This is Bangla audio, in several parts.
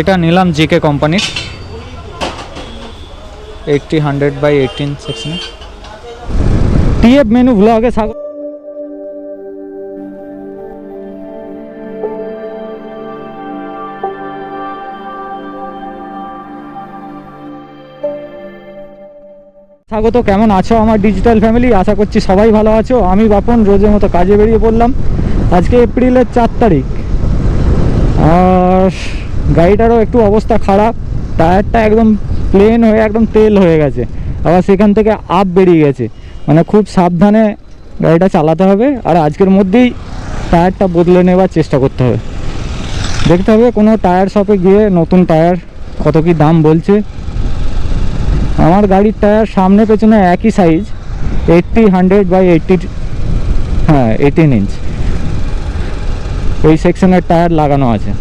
এটা নিলাম জিকে কোম্পানির। এইটটি হান্ড্রেড বাই এইটিন সেকশনে টিএফ মেনু ব্লগে স্বাগত স্বাগত, কেমন আছো আমার ডিজিটাল ফ্যামিলি আশা করছি সবাই ভালো আছো। আমি বাপন, রোজের মতো কাজে বেরিয়ে পড়লাম। আজকে এপ্রিলের চার তারিখ। আর গাড়িটারও একটু অবস্থা খারাপ, টায়ারটা একদম প্লেন হয়ে, একদম তেল হয়ে গেছে। আবার সেখান থেকে আপ বেরিয়ে গেছে। মানে খুব সাবধানে গাড়িটা চালাতে হবে আর আজকের মধ্যেই টায়ারটা বদলে নেওয়ার চেষ্টা করতে হবে। দেখতে হবে কোনো টায়ার শপে গিয়ে নতুন টায়ার কত কি দাম বলছে। আমার গাড়ির টায়ার সামনে পেছনে একই size eighty hundred by eighty হ্যাঁ এইটিন ইঞ্চ ওই সেকশনের টায়ার লাগানো আছে।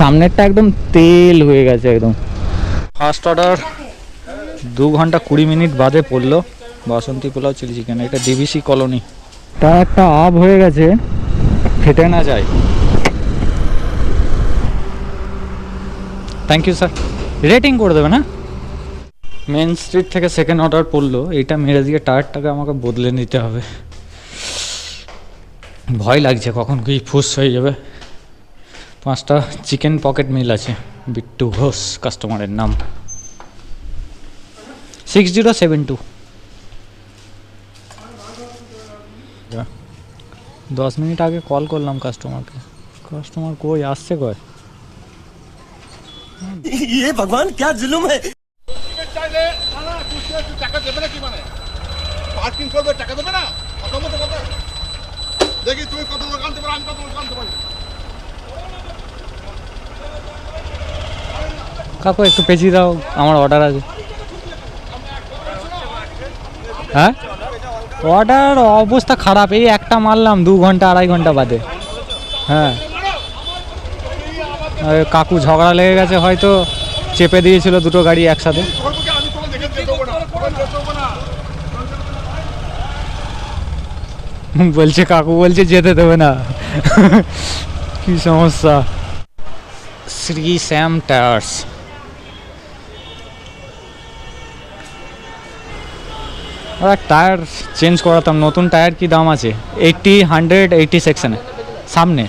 সামনেরটা একদম তেল হয়ে গেছে একদম। ফার্স্ট অর্ডার দু ঘণ্টা কুড়ি মিনিট বাদে পড়ল। বাসন্তী পোলাও চিলি চিকেন এটা ডিবিসি কলোনি তার একটা আপ হয়ে গেছে ফেটে না যায়। থ্যাংক ইউ স্যার রেটিং করে দেবে না মেন স্ট্রিট থেকে সেকেন্ড অর্ডার পড়ল এইটা মেরে দিয়ে টায়ারটাকে আমাকে বদলে নিতে হবে। ভয় লাগছে কখন কি ফুস হয়ে যাবে। পাঁচটা চিকেন পকেট মিল আছে বিট্টু ঘোষ কাস্টমারের নাম সিক্স জিরো সেভেন টু দশ মিনিট আগে কল করলাম কাস্টমারকে কাস্টমার কই আসছে কয় ये भगवान क्या जुलुम है চাইলে না না খুশি একটু টাকা দেবে না কি মানে পার্কিং করবে টাকা দেবে না কত মতো কথা দেখি তুমি কত লোক আনতে পারো আমি কত লোক আনতে কাকু, একটু পেঁচিয়ে দাও, আমার অর্ডার আছে। হ্যাঁ? অর্ডার অবস্থা খারাপ, এই একটা মারলাম দু ঘণ্টা, আড়াই ঘণ্টা বাদে। হ্যাঁ। কাকু, ঝগড়া লেগে গেছে, হয়তো চেপে দিয়েছিল দুটো গাড়ি একসাথে। বলছে, কাকু বলছে, যেতে দেবে না। কি সমস্যা? শ্রী শ্যাম টায়ার্স। আর টায়ার চেঞ্জ করাতাম, নতুন টায়ার কি দাম আছে? এইটটি হান্ড্রেড এইটটি সেকশনে সামনে।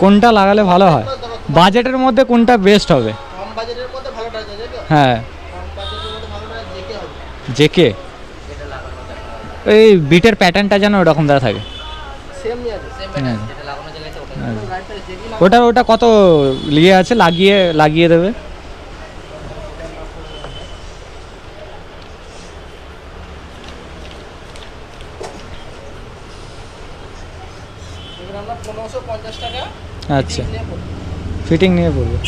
কোনটা লাগালে ভালো হয়? বাজেটের মধ্যে কোনটা বেস্ট হবে? হ্যাঁ। জেকে এই বিটের প্যাটার্নটা যেন ওরকম দেওয়া থাকে। হ্যাঁ। ওটা ওটা কত লিয়ে আছে? লাগিয়ে লাগিয়ে দেবে এবার আমরা পনেরোশো পঞ্চাশ টাকা আচ্ছা। ফিটিং নিয়ে পড়বে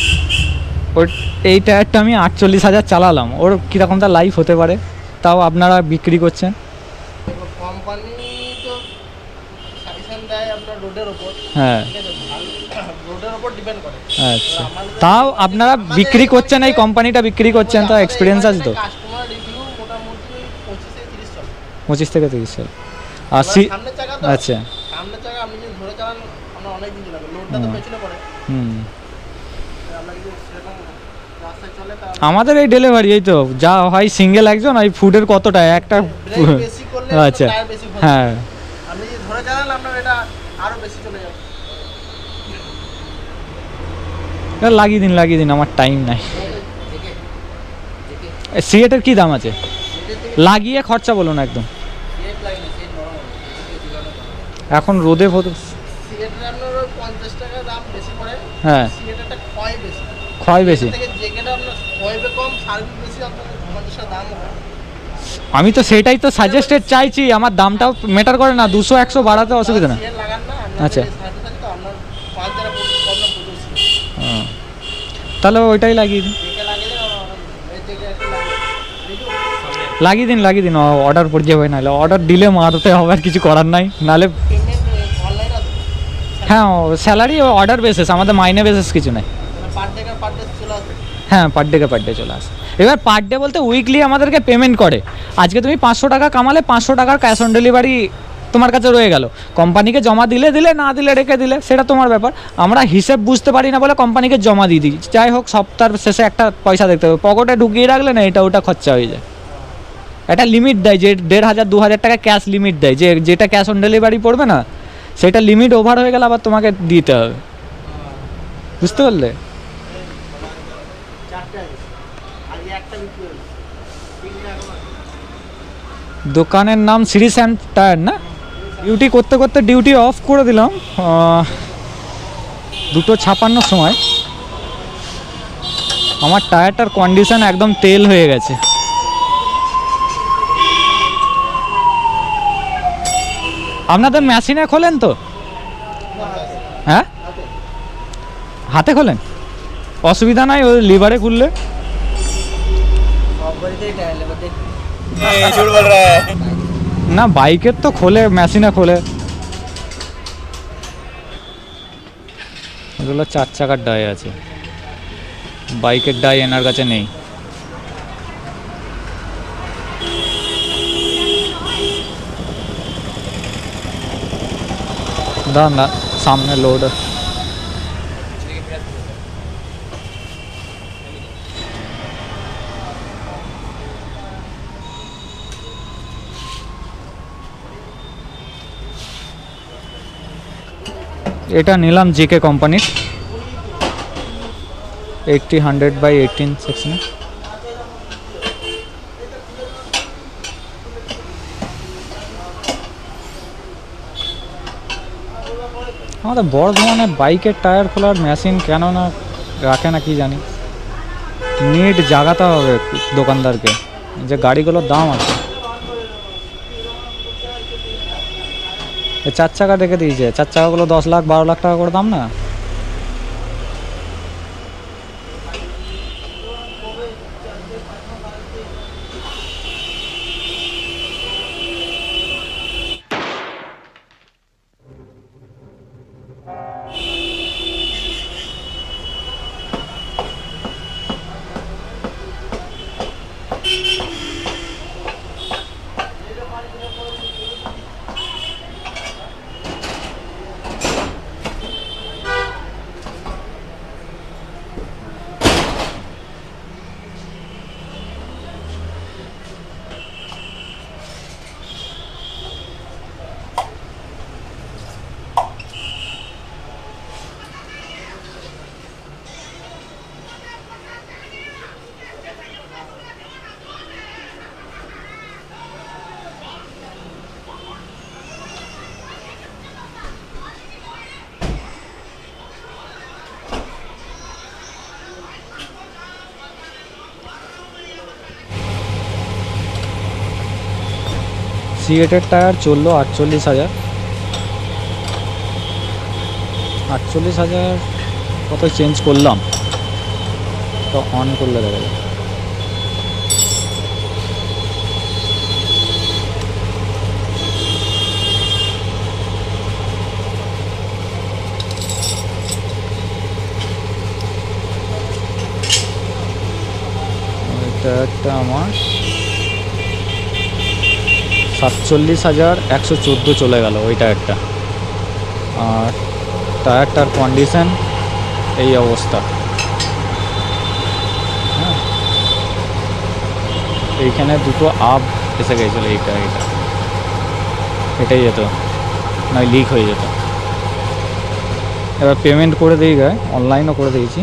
ওর এই টায়ারটা আমি আটচল্লিশ হাজার চালালাম। ওর কীরকম তার লাইফ হতে পারে? তাও আপনারা বিক্রি করছেন? কোম্পানি তো সাজেশন দেয় আপনার রোডের ওপর। হ্যাঁ। রোডের ওপর ডিপেন্ড করে। আচ্ছা। তাও আপনারা বিক্রি করছেন এই কোম্পানিটা বিক্রি করছেন তো এক্সপিরিয়েন্স আছে তো? কাস্টমার রিভিউ মোটামুটি পঁচিশ থেকে তিরিশ চলে। থেকে আর সি আচ্ছা। সামনের চাকা আপনি যদি ধরে চালান আমরা অনেক দিন হুম। আমাদের এই ডেলিভারি এই তো যা হয় সিঙ্গেল একজন ওই ফুডের কতটা একটা করলে আচ্ছা। হ্যাঁ আপনি যদি ধরে চালান আপনার এটা আরও বেশি চলে যাবে। লাগিয়ে দিন লাগিয়ে দিন আমার টাইম নাই। সিএটের কি দাম আছে? লাগিয়ে খরচা বলুন একদম। না হবে এখন রোদে সিএটের হ্যাঁ। ক্ষয় বেশি। আমি তো সেটাই তো সাজেস্টেড চাইছি আমার দামটাও মেটার করে না দুশো একশো বাড়াতে অসুবিধা না আচ্ছা। তাহলে ওইটাই লাগিয়ে দিন। লাগিয়ে দিন লাগিয়ে দিন অর্ডার পড়ে যাবে নাহলে অর্ডার দিলে মারতে হবে আর কিছু করার নাই নাহলে হ্যাঁ স্যালারি অর্ডার বেসিস আমাদের মাইনে বেসিস কিছু নেই। হ্যাঁ পার ডে পার ডে চলে আসে। এবার পার ডে বলতে উইকলি আমাদেরকে পেমেন্ট করে। আজকে তুমি পাঁচশো টাকা কামালে, পাঁচশো টাকার ক্যাশ অন ডেলিভারি তোমার কাছে রয়ে গেল। কোম্পানিকে জমা দিলে দিলে, না দিলে রেখে দিলে, সেটা তোমার ব্যাপার। আমরা হিসেব বুঝতে পারি না বলে কোম্পানিকে জমা দিয়ে দিই। যাই হোক, সপ্তাহের শেষে একটা পয়সা দেখতে হবে। পকেটে ঢুকিয়ে রাখলে না, এটা ওটা খরচা হয়ে যায়। একটা লিমিট দেয়, যে দেড় হাজার, দু হাজার টাকা ক্যাশ লিমিট দেয়। যে, যেটা ক্যাশ অন ডেলিভারি পড়বে না সেটা লিমিট ওভার হয়ে গেলে আবার তোমাকে দিতে হবে। বুঝতে পারলে। দোকানের নাম শ্রী স্যাম টায়ার না? ডিউটি করতে করতে ডিউটি অফ করে দিলাম। দুটো ছাপান্নর সময়। আমার টায়ারটার কন্ডিশন একদম তেল হয়ে গেছে। আপনাদের মেশিনে খোলেন তো? হ্যাঁ? হাতে খোলেন? অসুবিধা নাই, ওই লিভারে খুললে। না বাইকের তো খোলে মেশিনে খোলে। এগুলো চার চাকার ডাই আছে। বাইকের ডাই এনার কাছে নেই। দাঁড়ান না সামনে লোড এটা নিলাম জিকে কোম্পানির এইটটি হান্ড্রেড বাই এইটিন সেকশনে আমাদের বর্ধমানে বাইকের টায়ার খোলার মেশিন কেন না রাখে না, কি জানি। নেট জাগাতে হবে দোকানদারকে। যে গাড়িগুলোর দাম আছে। চার চাকা রেখে দিয়েছে। চার চাকাগুলো দশ লাখ, বারো লাখ টাকা করে দাম না? সিএটের টায়ার চলল আটচল্লিশ হাজার। আটচল্লিশ হাজার কত চেঞ্জ করলাম? তো অন করলে দেখা ওই টায়ারটা আমার সাতচল্লিশ হাজার একশো চোদ্দ চলে গেল ওই টায়ারটা আর টায়ারটার কন্ডিশন এই অবস্থা। হ্যাঁ। এইখানে দুটো আপ এসে গেছিল এইটা এটা এটাই যেত, নয় লিক হয়ে যেত। এবার পেমেন্ট করে দিই গায়ে অনলাইনও করে দিয়েছি।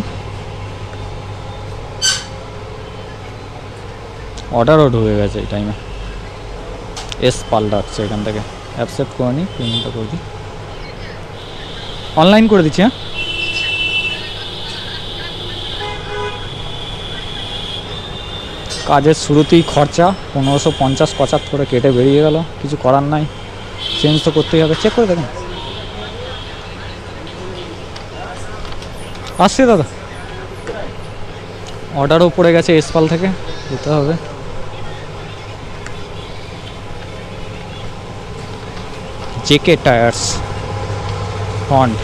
অর্ডারও ঢুকে গেছে এই টাইমে এস পাল্টাচ্ছে এখান থেকে। অ্যাপসেপ্ট করে নিই পেমেন্টটা করে দিই। অনলাইন করে দিচ্ছি হ্যাঁ? কাজের শুরুতেই খরচা, পনেরোশো পঞ্চাশ পঁচাত্তর করে কেটে বেরিয়ে গেল, কিছু করার নাই। চেঞ্জ তো করতেই হবে। চেক করে দেখুন। আসছে দাদা। অর্ডারও পড়ে গেছে এসপাল থেকে, দিতে হবে। জেকে টায়ার্স ফন্ট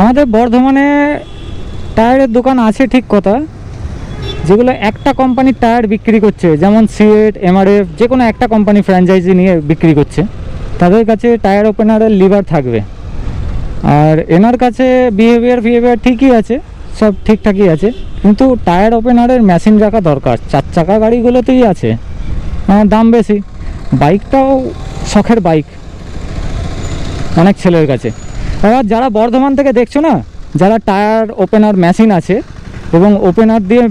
আমাদের বর্ধমানে টায়ারের দোকান আছে ঠিক কথা, যেগুলো একটা কোম্পানির টায়ার বিক্রি করছে, যেমন সিএট এমআরএফ যে কোনো একটা কোম্পানি ফ্র্যাঞ্চাইজি নিয়ে বিক্রি করছে। তাদের কাছে টায়ার ওপেনারের লিভার থাকবে। আর এনার কাছে বিহেভিয়ার ফিহেভিয়ার ঠিকই আছে, সব ঠিকঠাকই আছে, কিন্তু টায়ার ওপেনারের মেশিন রাখা দরকার। চার চাকা গাড়িগুলোতেই আছে। দাম বেশি। বাইকটাও শখের বাইক। অনেক ছেলের কাছে। এবার যারা বর্ধমান থেকে দেখছ না, যারা টায়ার ওপেনার মেশিন আছে এবং ওপেনার দিয়ে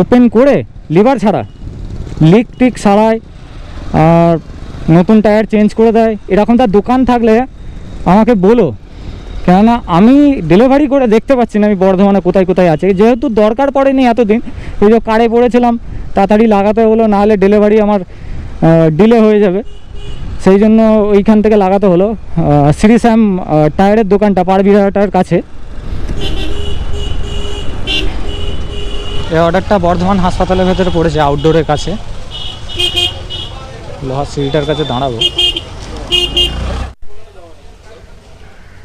ওপেন করে লিভার ছাড়া, লিক টিক সারায় আর নতুন টায়ার চেঞ্জ করে দেয়, এরকম তার দোকান থাকলে আমাকে বলো। কেননা আমি ডেলিভারি করে দেখতে পাচ্ছি না আমি বর্ধমানে কোথায় কোথায় আছে। যেহেতু দরকার পড়েনি এতদিন এই যে কারে পড়েছিলাম, তাড়াতাড়ি লাগাতে হলো, নাহলে ডেলিভারি আমার ডিলে হয়ে যাবে। সেই জন্য ওইখান থেকে লাগাতে হলো। শ্রী শ্যাম টায়ারের দোকানটা পারবিহাটার কাছে। এই অর্ডারটা বর্ধমান হাসপাতালের ভেতরে পড়েছে আউটডোরের কাছে। লোহার সিঁড়িটার কাছে দাঁড়াবো।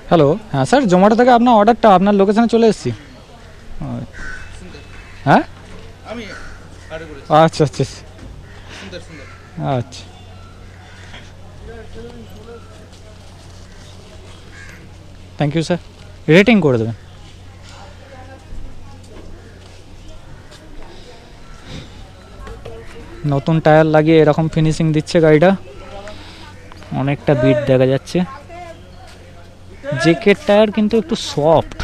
হ্যালো হ্যাঁ স্যার জোম্যাটো থেকে আপনার অর্ডারটা আপনার লোকেশানে চলে এসেছি। হ্যাঁ? আমি করেছি। আচ্ছা আচ্ছা সুন্দর সুন্দর। আচ্ছা। থ্যাংক ইউ স্যার রেটিং করে দেবেন। নতুন টায়ার লাগিয়ে এরকম ফিনিশিং দিচ্ছে গাড়িটা। অনেকটা বিট দেখা যাচ্ছে। জেকের টায়ার কিন্তু একটু সফট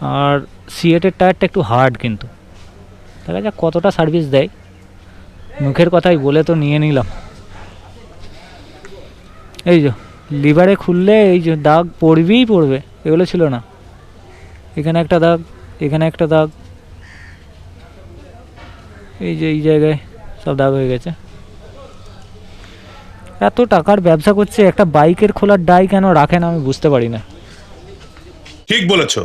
আর সিএটের টায়ারটা একটু হার্ড কিন্তু। দেখা যাক কতটা সার্ভিস দেয়। মুখের কথাই বলে তো নিয়ে নিলাম। এই যে লিভারে খুললে এই যে দাগ পড়বেই পড়বে, এগুলো ছিল না। এখানে একটা দাগ, এখানে একটা দাগ। এই যে, এই জায়গায় সব দাগ হয়ে গেছে। এত টাকার ব্যবসা করছে, একটা বাইকের খোলার ডাই কেন রাখে না আমি বুঝতে পারি না। ঠিক বলেছ।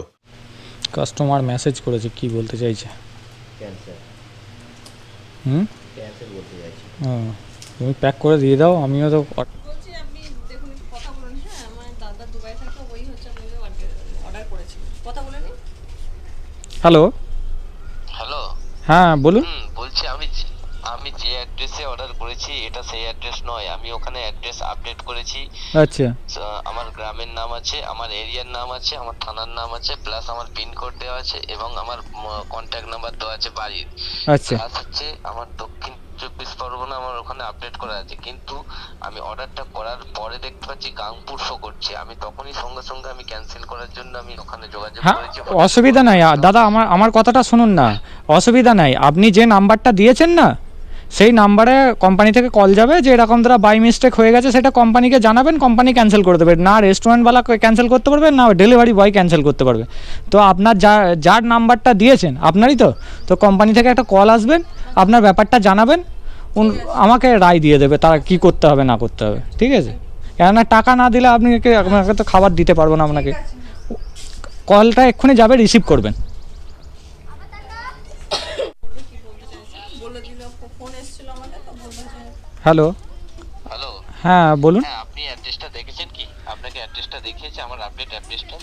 কাস্টমার মেসেজ করেছে কি বলতে চাইছে? হুম? তুমি প্যাক করে দিয়ে দাও আমিও তো বলছি আপনি দেখুন একটু কথা বলুন হ্যাঁ? আমার দাদা দুবাই থাকে ওই হচ্ছে আপনাকে অর্ডার করেছিল কথা বলে নিন। হ্যালো হ্যালো হ্যাঁ বলুন। বলছি আমি আমি যে অ্যাড্রেসে অর্ডার করেছি এটা সেই অ্যাড্রেস নয়। আমি ওখানে অ্যাড্রেস আপডেট করেছি। আচ্ছা। গ্রামের নাম আছে আমার এরিয়ার নাম আছে আমার থানার নাম আছে প্লাস আমার পিনকোড দেওয়া আছে এবং আমার কন্ট্যাক্ট নাম্বার দেওয়া আছে বাড়ির। আচ্ছা। প্লাস হচ্ছে আমার দক্ষিণ চব্বিশ পরগনা আমার ওখানে আপডেট করা আছে। কিন্তু আমি অর্ডারটা করার পরে দেখতে পাচ্ছি গাংপুর শো করছে। আমি তখনই সঙ্গে সঙ্গে আমি ক্যান্সেল করার জন্য আমি ওখানে যোগাযোগ হ্যাঁ করেছি। অসুবিধা নাই। দাদা আমার আমার কথাটা শুনুন না। অসুবিধা নাই। আপনি যে নাম্বারটা দিয়েছেন না সেই নাম্বারে কোম্পানি থেকে কল যাবে যে এরকম দ্বারা বাই মিস্টেক হয়ে গেছে সেটা কোম্পানিকে জানাবেন কোম্পানি ক্যান্সেল করে দেবে। না রেস্টুরেন্টওয়ালা ক্যান্সেল করতে পারবে না ডেলিভারি বয় ক্যান্সেল করতে পারবে। তো আপনার যা যার নাম্বারটা দিয়েছেন আপনারই তো? তো কোম্পানি থেকে একটা কল আসবেন আপনার ব্যাপারটা জানাবেন উন আমাকে রায় দিয়ে দেবে তারা কি করতে হবে না করতে হবে। ঠিক আছে? কেননা টাকা না দিলে আপনি আপনাকে তো খাবার দিতে পারব না আপনাকে। কলটা এক্ষুনি যাবে রিসিভ করবেন কি বলতে চাইছে বলে দিল ফোন এসেছিল আমাকে তো বলল যে হ্যালো। হ্যালো। হ্যাঁ বলুন। হ্যাঁ আপনি অ্যাড্রেসটা দেখেছেন কি? আপনাকে অ্যাড্রেসটা দেখিয়েছে আমার আপডেট অ্যাড্রেসটা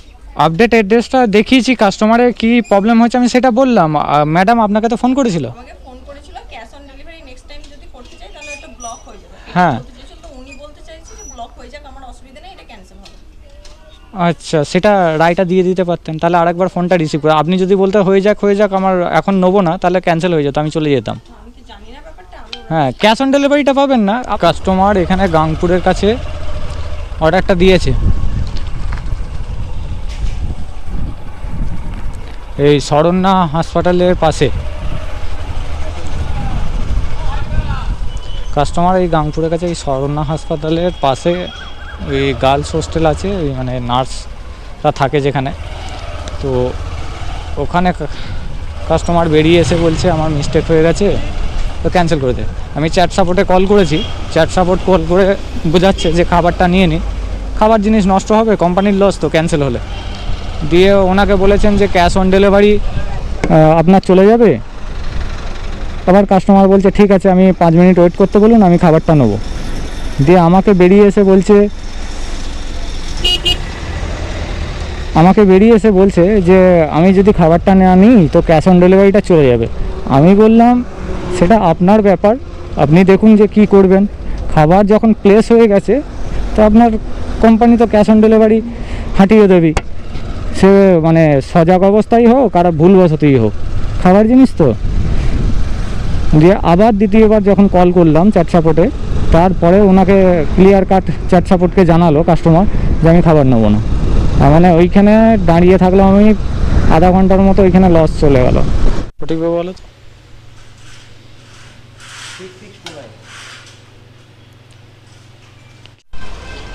আপডেট অ্যাড্রেসটা দেখিয়েছি কাস্টমারের কি প্রবলেম হয়েছে আমি সেটা বললাম। ম্যাডাম আপনাকে তো ফোন করেছিল? আমাকে ফোন করেছিল cash on delivery next time যদি করতে চাই তাহলে এটা ব্লক হয়ে যাবে। হ্যাঁ। উনি বলতে চাইছে যে ব্লক হয়ে যাক আমার অসুবিধা নেই এটা ক্যান্সেল হবে। আচ্ছা সেটা রায়টা দিয়ে দিতে পারতেন। তাহলে আরেকবার ফোনটা রিসিভ করে আপনি যদি বলতে হয়ে যাক হয়ে যাক আমার এখন নেব না তাহলে ক্যান্সেল হয়ে যেত আমি চলে যেতাম। হ্যাঁ ক্যাশ অন ডেলিভারিটা পাবেন না। কাস্টমার এখানে গাংপুরের কাছে অর্ডারটা দিয়েছে। এই শরণ্যা হাসপাতালের পাশে। কাস্টমার এই গাংপুরের কাছে এই শরণ্যা হাসপাতালের পাশে ওই গার্লস হোস্টেল আছে ওই মানে নার্সরা থাকে যেখানে। তো ওখানে কাস্টমার বেরিয়ে এসে বলছে, আমার মিস্টেক হয়ে গেছে। তো ক্যান্সেল করে দে আমি চ্যাট সাপোর্টে কল করেছি চ্যাট সাপোর্ট কল করে বোঝাচ্ছে যে খাবারটা নিয়ে নিন খাবার জিনিস নষ্ট হবে কোম্পানির লস তো ক্যান্সেল হলে। দিয়ে ওনাকে বলেছেন যে ক্যাশ অন ডেলিভারি আপনার চলে যাবে? আবার কাস্টমার বলছে, ঠিক আছে, আমি পাঁচ মিনিট ওয়েট করতে বলুন, আমি খাবারটা নেব। দিয়ে আমাকে বেরিয়ে এসে বলছে, আমাকে বেরিয়ে এসে বলছে যে, আমি যদি খাবারটা না নিই, তো ক্যাশ অন ডেলিভারিটা চলে যাবে। আমি বললাম সেটা আপনার ব্যাপার। আপনি দেখুন যে কি করবেন। খাবার যখন প্লেস হয়ে গেছে, তো আপনার কোম্পানি তো ক্যাশ অন ডেলিভারি হাঁটিয়ে দেবে। সে মানে সজাগ অবস্থায় হোক আর ভুলবশতই হোক। খাবার জিনিস তো। দিয়ে আবার দ্বিতীয়বার যখন কল করলাম চ্যাট সাপোর্টে তারপরে ওনাকে ক্লিয়ার কাট চ্যাট সাপোর্টকে জানালো কাস্টমার যে আমি খাবার নেব না। মানে ওইখানে দাঁড়িয়ে থাকলাম আমি আধা ঘণ্টার মতো, ওইখানে লস চলে গেল। ওটিপি বলো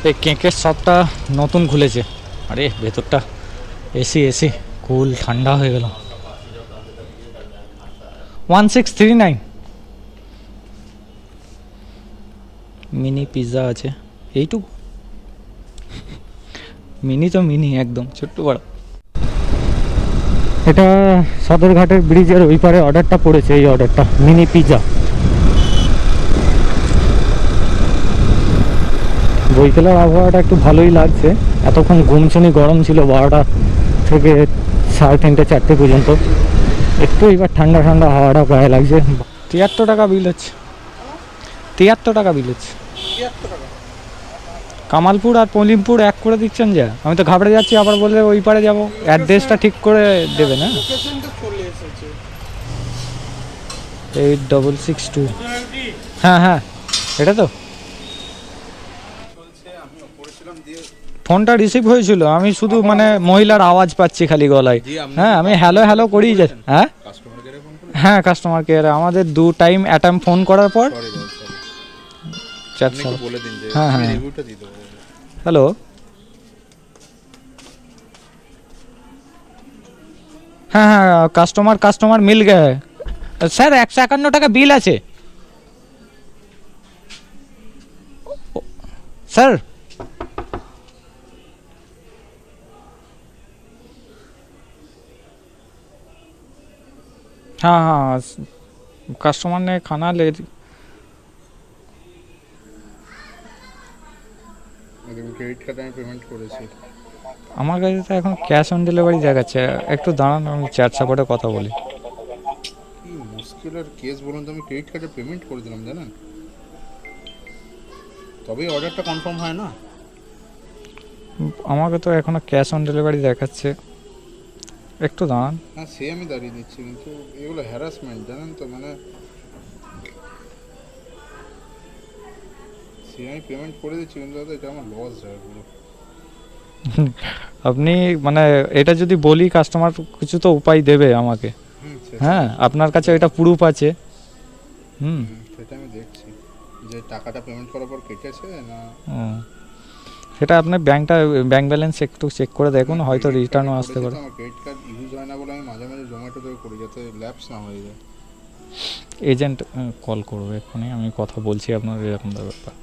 এই কেকের শপটা নতুন খুলেছে। আরে, ভেতরটা এসি এসি কুল ঠান্ডা হয়ে গেল। One six three nine mini pizza আছে। এইটুকু? মিনি তো মিনি, একদম, ছোট্ট বড়। এটা সদরঘাটের ব্রিজের ওই পারে অর্ডারটা পড়েছে, এই অর্ডারটা মিনি পিৎজা বৈকালের আবহাওয়াটা একটু ভালোই লাগছে। এতক্ষণ ঘুমছুনি গরম ছিল বারোটা থেকে সাড়ে তিনটে, চারটে পর্যন্ত। একটু এবার ঠান্ডা ঠান্ডা হাওয়াটা গায়ে লাগছে। তিয়াত্তর টাকা বিল হচ্ছে। তিয়াত্তর টাকা বিল হচ্ছে। কামালপুর আর পলিমপুর এক করে দিচ্ছেন যা? আমি তো ঘাবড়ে যাচ্ছি, আবার বলে ওই পারে যাব। অ্যাড্রেসটা ঠিক করে দেবে না? এইট ডবল সিক্স টু হ্যাঁ হ্যাঁ। এটা তো? ফোনটা রিসিভ হয়েছিল। আমি শুধু মানে মহিলার আওয়াজ পাচ্ছি খালি গলায়। হ্যাঁ আমি হ্যালো হ্যালো করেই যাচ্ছি। হ্যাঁ? হ্যাঁ কাস্টমার কেয়ারে আমাদের দু টাইম অ্যাটাম ফোন করার পর। হ্যাঁ, হ্যাঁ। হ্যালো হ্যাঁ হ্যাঁ কাস্টমার কাস্টমার মিল গে স্যার একশো একান্ন টাকা বিল আছে। স্যার हाँ हाँ कस्टमर ने खाना ले দেখুন ক্রেডিট কার্ডে আমি পেমেন্ট করেছি আমার কাছে তো এখন ক্যাশ অন ডেলিভারি দেখাচ্ছে একটু দাঁড়ান আমি চ্যাট সাপোর্টে কথা বলি কি মুশকিলের কেস বলুন তো আমি ক্রেডিট কার্ডে পেমেন্ট করে দিলাম জানেন তবেই অর্ডারটা কনফার্ম হয় না আমাকে তো এখনো ক্যাশ অন ডেলিভারি দেখাচ্ছে একটু দাঁড়ান। হ্যাঁ সে আমি দাঁড়িয়ে দিচ্ছি কিন্তু এগুলো হ্যারাসমেন্ট জানেন তো মানে সে আমি পেমেন্ট করে দিচ্ছি কিন্তু দাদা এটা আমার লস যায় পুরো। আপনি মানে এটা যদি বলি কাস্টমার কিছু তো উপায় দেবে আমাকে। হ্যাঁ আপনার কাছে এটা প্রুফ আছে। হুম। সেটা আমি দেখছি। যে টাকাটা পেমেন্ট করার পর কেটেছে না। সেটা আপনার ব্যাংকটা ব্যাংক ব্যালেন্স একটু চেক করে দেখুন হয়তো রিটার্নও আসতে পারে। আমার ক্রেডিট কার্ড ইউজ হয় না বলে আমি মাঝে মাঝে জোম্যাটো থেকে করি যাতে ল্যাপস না হয়ে যায়। এজেন্ট কল করবে এক্ষুনি আমি কথা বলছি আপনার এরকম ব্যাপার।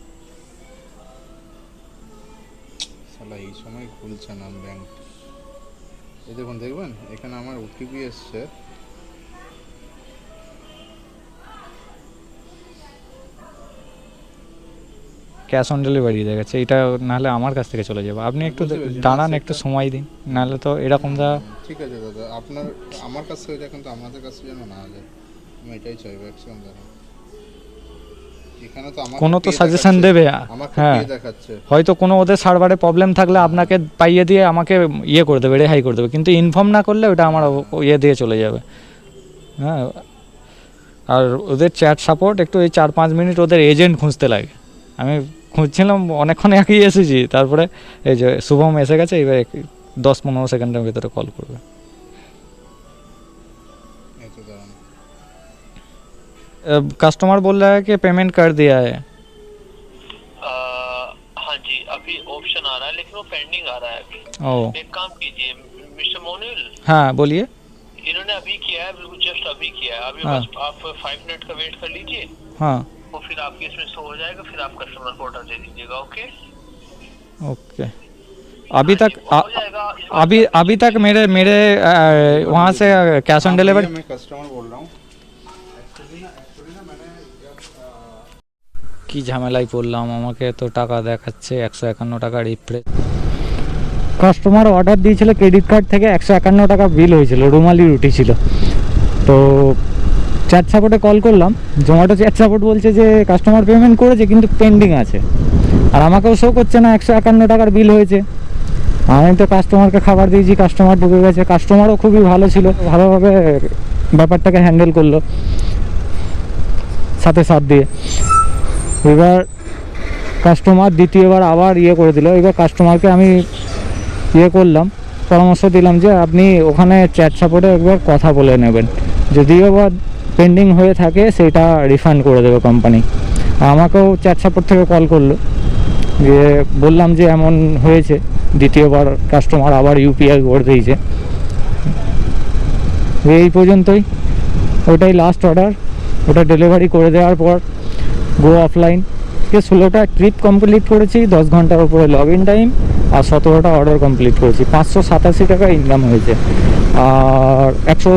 সালা এই সময় খুলছে না ব্যাংক। এই দেখুন দেখবেন? এখানে আমার ওটিপি এসছে। ক্যাশ অন ডেলিভারি দেখাচ্ছে এটা নাহলে আমার কাছ থেকে চলে যাবে। আপনি একটু দাঁড়ান একটু সময় দিন নাহলে তো এরকম যা ঠিক আছে দাদা আপনার আমার কাছ থেকে যায় কিন্তু আপনাদের কাছে যেন না যায়। আমি এটাই চাইব এক সেকেন্ড দাঁড়ান। কোনো তো সাজেশন দেবে? হ্যাঁ। হয়তো কোনো ওদের সার্ভারে প্রবলেম থাকলে আপনাকে পাইয়ে দিয়ে আমাকে ইয়ে করে দেবে রেহাই করে দেবে। কিন্তু ইনফর্ম না করলে ওটা আমার ইয়ে দিয়ে চলে যাবে। হ্যাঁ। আর ওদের চ্যাট সাপোর্ট একটু এই চার পাঁচ মিনিট ওদের এজেন্ট খুঁজতে লাগে। আমি খুঁজছিলাম অনেকক্ষণ একই এসেছি তারপরে এই যে শুভম এসে গেছে এবার এক- দশ পনেরো সেকেন্ডের ভিতরে কল করবে এই তো দাঁড়ান कस्टमर बोल रहा है कि पेमेंट कर दिया है अ, हाँ जी अभी ऑप्शन आ रहा है लेकिन वो पेंडिंग आ रहा है अभी ओ एक काम कीजिए मिस्टर मोनिल हाँ बोलिए इन्होंने अभी किया है बिल्कुल जस्ट अभी किया है अभी हाँ। बस आप फाइव मिनट का वेट कर लीजिए हाँ वो फिर आपके इसमें शो हो जाएगा फिर आप कस्टमर को ऑर्डर दे दीजिएगा ओके ओके अभी तक हो आ- जाएगा इस अभी अभी तक मेरे मेरे अ, वहाँ से कैश ऑन डिलीवरी मैं कस्टमर बोल रहा हूँ एक्चुअली ना एक्चुअली ना मैंने কি ঝামেলায় পড়লাম আমাকে তো টাকা দেখাচ্ছে একশো একান্ন টাকা রিফ্রেশ কাস্টমার অর্ডার দিয়েছিল ক্রেডিট কার্ড থেকে একশো একান্ন টাকা বিল হয়েছিল রুমালি রুটি ছিল তো চ্যাট সাপোর্টে কল করলাম। জোম্যাটো চ্যাট সাপোর্ট বলছে যে কাস্টমার পেমেন্ট করেছে, কিন্তু পেন্ডিং আছে। আর আমাকেও শো করছে না, একশো একান্ন টাকার বিল হয়েছে। আমি তো কাস্টমারকে খাবার দিয়েছি কাস্টমার ঢুকে গেছে। কাস্টমারও খুবই ভালো ছিল, ভালোভাবে ব্যাপারটাকে হ্যান্ডেল করল। সাথে সাথ দিয়ে। এবার কাস্টমার দ্বিতীয়বার আবার ইয়ে করে দিল। এবার কাস্টমারকে আমি ইয়ে করলাম, পরামর্শ দিলাম যে, আপনি ওখানে চ্যাট সাপোর্টে একবার কথা বলে নেবেন। যদিও বা পেন্ডিং হয়ে থাকে, সেটা রিফান্ড করে দেবে কোম্পানি আমাকেও চ্যাট থেকে কল করল, যে বললাম যে এমন হয়েছে, দ্বিতীয়বার কাস্টমার আবার ইউপিআই করে দিয়েছে। এই পর্যন্তই, ওটাই লাস্ট অর্ডার ওটা ডেলিভারি করে দেওয়ার পর গো অফলাইন কে ষোলোটা ট্রিপ কমপ্লিট করেছি, দশ ঘণ্টার উপরে লগ ইন টাইম আর সতেরোটা অর্ডার কমপ্লিট করেছি। পাঁচশো সাতাশি টাকা ইনকাম হয়েছে। আর একশো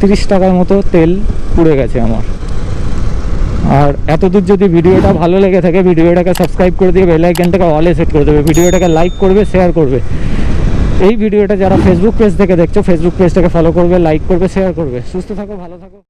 তিরিশ টাকার মতো তেল পুড়ে গেছে আমার। আর এতদূর যদি ভিডিওটা ভালো লেগে থাকে, ভিডিওটাকে সাবস্ক্রাইব করে দিয়ে বেলাইকেনটাকে অলে সেট করে দেবে। ভিডিওটাকে লাইক করবে শেয়ার করবে। এই ভিডিওটা যারা ফেসবুক পেজ থেকে দেখছ ফেসবুক পেজটাকে ফলো করবে লাইক করবে শেয়ার করবে। সুস্থ থাকো, ভালো থাকো।